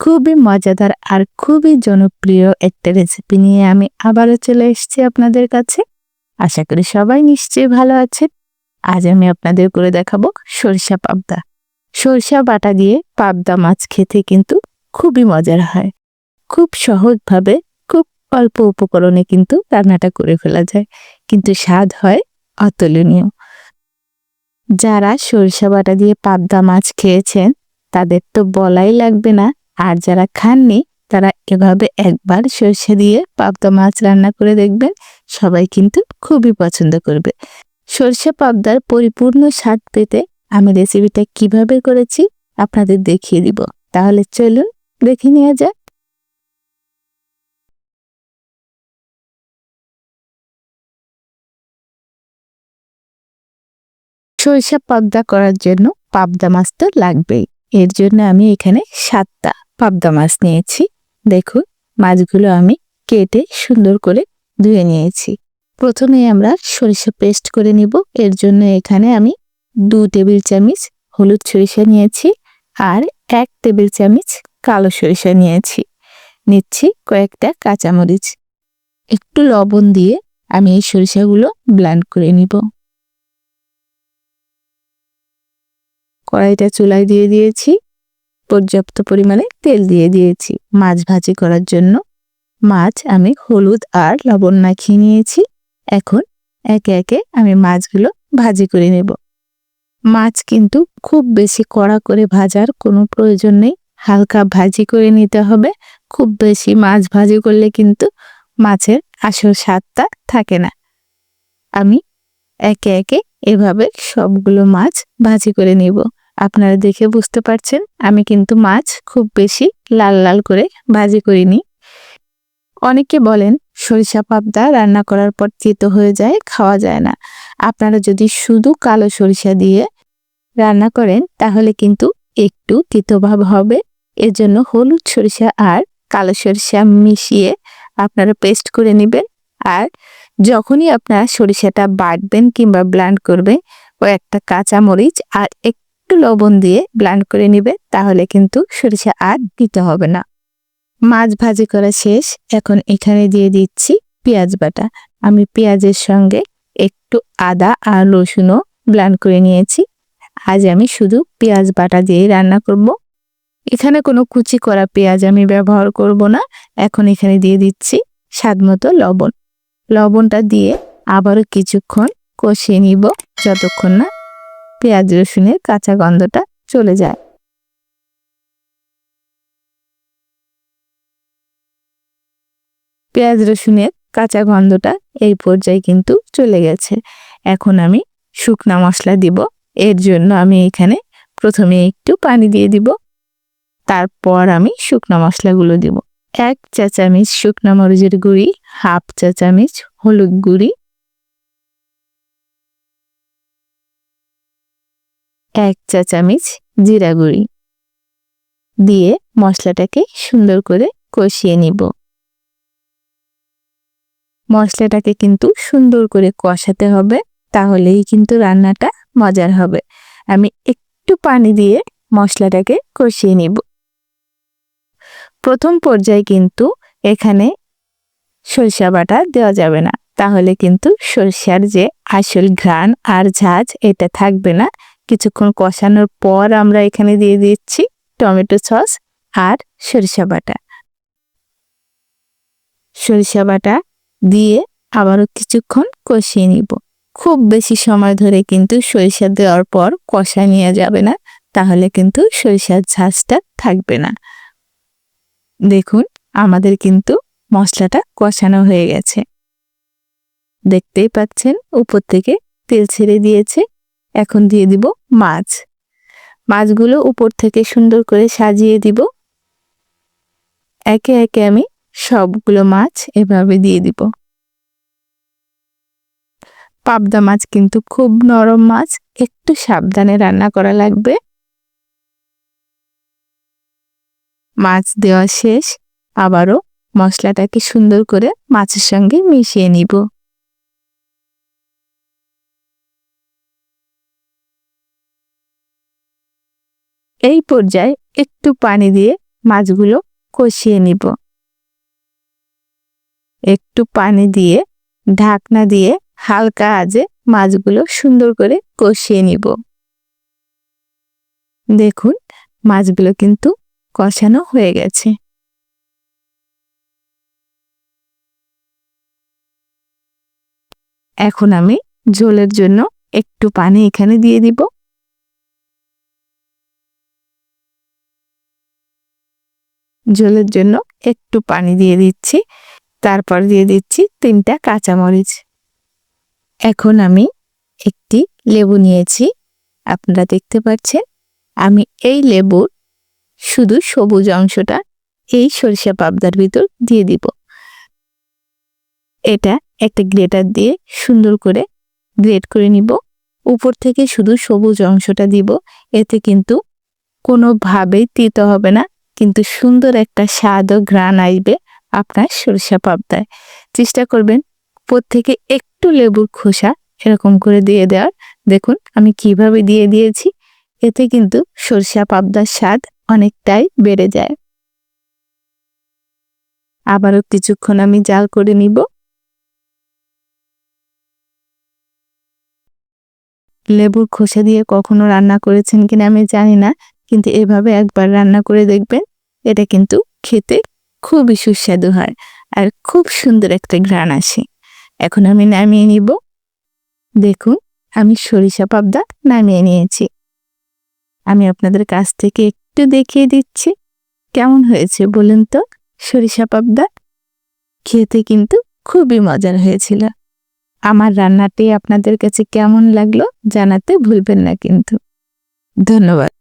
খুবই মজাদার আর খুবই জনপ্রিয় একটা রেসিপি নিয়ে আমি আবারও চলে এসেছি আপনাদের কাছে। আশা করি সবাই নিশ্চয়ই ভালো আছে আজ আমি আপনাদের করে দেখাবো সরিষা পাবদা। সরিষা বাটা দিয়ে পাবদা মাছ খেতে কিন্তু খুবই মজার হয়। খুব সহজভাবে, খুব অল্প উপকরণে কিন্তু রান্নাটা করে ফেলা যায়। কিন্তু স্বাদ হয় অতুলনীয়। যারা সরিষা বাটা দিয়ে পাবদা মাছ খেয়েছেন, তাদের তো বলাই লাগবে না আর যারা খাননি, তারা এভাবে একবার সর্ষে দিয়ে পাবদা মাছ রান্না করে দেখবেন। সবাই কিন্তু খুবই পছন্দ করবে। সর্ষে পাবদার পরিপূর্ণ স্বাদ পেতে আমি রেসিপিটা কীভাবে করেছি আপনাদের দেখিয়ে দিব। তাহলে চলুন দেখে নেওয়া যাক। সরিষা পাবদা করার জন্য পাবদা মাছ তো লাগবেই। এর জন্য আমি এখানে সাতটা পাবদা মাছ নিয়েছি। দেখুন, মাছগুলো আমি কেটে সুন্দর করে ধুয়ে নিয়েছি। প্রথমে আমরা সরিষা পেস্ট করে নিব। এর জন্য এখানে আমি দু টেবিল চামচ হলুদ সরিষা নিয়েছি আর এক টেবিল চামচ কালো সরিষা নিয়েছি। নিচ্ছি কয়েকটা কাঁচামরিচ। একটু লবণ দিয়ে আমি এই সরিষাগুলো ব্ল্যান্ড করে নিব। কড়াইটা চুলায় দিয়ে দিয়েছি। পর্যাপ্ত পরিমাণে তেল দিয়ে দিয়েছি। মাছ ভাজি করার জন্য মাছ আমি হলুদ আর লবণ মাখিয়ে নিয়েছি। এখন একে একে আমি মাছগুলো ভাজি করে নেব। মাছ কিন্তু খুব বেশি কড়া করে ভাজার কোনো প্রয়োজন নেই। হালকা ভাজি করে নিতে হবে। খুব বেশি মাছ ভাজি করলে কিন্তু মাছের আসল স্বাদটা থাকে না। আমি একে একে এভাবে সবগুলো মাছ ভাজি করে নেব। আপনারা দেখে বুঝতে পারছেন, আমি কিন্তু মাছ খুব বেশি লাল লাল করে ভাজি করিনি। অনেকে বলেন, সরিষা পাবদা রান্না করার পর তিতো হয়ে যায়, খাওয়া যায় না। আপনারা যদি শুধু কালো সরিষা দিয়ে রান্না করেন, তাহলে কিন্তু একটু তিতোভাব হবে। এর জন্য হলুদ সরিষা আর কালো সরিষা মিশিয়ে আপনারা পেস্ট করে নেবেন। আর যখনই আপনারা সরিষাটা বাটবেন কিংবা ব্লান্ড করবেন, ও একটা আর একটু লবণ দিয়ে ব্লান্ড করে নিবে, তাহলে কিন্তু সরিষা আর দিতে হবে না। মাছ ভাজি করা শেষ, এখন এখানে দিয়ে দিচ্ছি পেঁয়াজ বাটা। আমি পেঁয়াজের সঙ্গে একটু আদা আর রসুনও ব্লান্ড করে নিয়েছি। আজ আমি শুধু পেঁয়াজ বাটা দিয়েই রান্না করব। এখানে কোনো কুচি করা পেঁয়াজ আমি ব্যবহার করব না। এখন এখানে দিয়ে দিচ্ছি স্বাদ মতো লবণ। লবণটা দিয়ে আবারও কিছুক্ষণ কষিয়ে নিব, যতক্ষণ না পেঁয়াজ রসুনের কাঁচা গন্ধটা চলে যায়। পেঁয়াজ রসুনের কাঁচা গন্ধটা এই পর্যায়ে কিন্তু চলে গেছে। এখন আমি শুকনা মশলা দিব। এর জন্য আমি এখানে প্রথমে একটু পানি দিয়ে দিব। তারপর আমি শুকনো মশলাগুলো দিব। এক চা চামচ শুকনো মরিচের গুঁড়ি, হাফ চা চামচ হলুদ গুঁড়ি এক চা চামচ জিরা গুঁড়ি দিয়ে মশলাটাকে সুন্দর করে কষিয়ে নিব। মশলাটাকে কিন্তু সুন্দর করে কষাতে হবে, তাহলেই কিন্তু রান্নাটা মজার হবে। আমি একটু পানি দিয়ে মশলাটাকে কষিয়ে নিব। প্রথম পর্যায়ে কিন্তু এখানে সরিষা বাটা দেওয়া যাবে না, তাহলে কিন্তু সরষার যে আসল ঘ্রাণ আর ঝাঁজ এটা থাকবে না। কিছুক্ষণ কষানোর পর আমরা এখানে দিয়ে দিচ্ছি টমেটো সস আর সরিষা বাটা। সরিষা বাটা দিয়ে আবারও কিছুক্ষণ কষিয়ে নিব। খুব বেশি সময় ধরে কিন্তু সরিষা দেওয়ার পর কষা নিয়ে যাবে না, তাহলে কিন্তু সরিষার ঝাঁজটা থাকবে না। দেখুন, আমাদের কিন্তু মশলাটা কষানো হয়ে গেছে। দেখতেই পাচ্ছেন, উপর থেকে তেল ছেড়ে দিয়েছে। এখন দিয়ে দিব মাছ। মাছগুলো উপর থেকে সুন্দর করে সাজিয়ে দিব। একে একে আমি সবগুলো মাছ এভাবে দিয়ে দিব। পাবদা মাছ কিন্তু খুব নরম মাছ, একটু সাবধানে রান্না করা লাগবে। মাছ দেওয়া শেষ, আবারও মশলাটাকে সুন্দর করে মাছের সঙ্গে মিশিয়ে নিব। এই পর্যায়ে একটু পানি দিয়ে মাছগুলো কষিয়ে নিব। একটু পানি দিয়ে ঢাকনা দিয়ে হালকা আজে মাছগুলো সুন্দর করে কষিয়ে নিব। দেখুন, মাছগুলো কিন্তু কষানো হয়ে গেছে। এখন আমি ঝোলের জন্য একটু পানি এখানে দিয়ে দিব। ঝোলের জন্য একটু পানি দিয়ে দিচ্ছি। তারপর দিয়ে দিচ্ছি তিনটা কাঁচামরিচ। এখন আমি একটি লেবু নিয়েছি। আপনারা দেখতে পাচ্ছেন, আমি এই লেবুর শুধু সবুজ অংশটা এই সরিষা পাবদার ভিতর দিয়ে দিব। এটা একটা গ্রেটার দিয়ে সুন্দর করে গ্রেট করে নিব। উপর থেকে শুধু সবুজ অংশটা দিব, এতে কিন্তু কোনোভাবেই তিতে হবে না। কিন্তু সুন্দর একটা স্বাদ ও ঘ্রাণ আসবে আপনার সরিষা পাবদায়। চেষ্টা করবেন প্রত্যেকে একটু লেবুর খোসা এরকম করে দিয়ে দেওয়ার। দেখুন আমি কীভাবে দিয়ে দিয়েছি। এতে কিন্তু সরিষা পাবদার স্বাদ অনেকটাই বেড়ে যায়। আবারও কিছুক্ষণ আমি জাল করে নিব। লেবুর খোসা দিয়ে কখনো রান্না করেছেন কিনা আমি জানি না, কিন্তু এভাবে একবার রান্না করে দেখবেন। এটা কিন্তু খেতে খুবই সুস্বাদু হয় আর খুব সুন্দর একটা ঘ্রাণ আসে। এখন আমি নামিয়ে নিব। দেখুন, আমি সরিষা পাবদা নামিয়ে নিয়েছি। আমি আপনাদের কাছ থেকে একটু দেখিয়ে দিচ্ছি, কেমন হয়েছে বলুন তো? সরিষা পাবদা খেতে কিন্তু খুবই মজার হয়েছিল। আমার রান্নাটি আপনাদের কাছে কেমন লাগল জানাতে ভুলবেন না কিন্তু। ধন্যবাদ।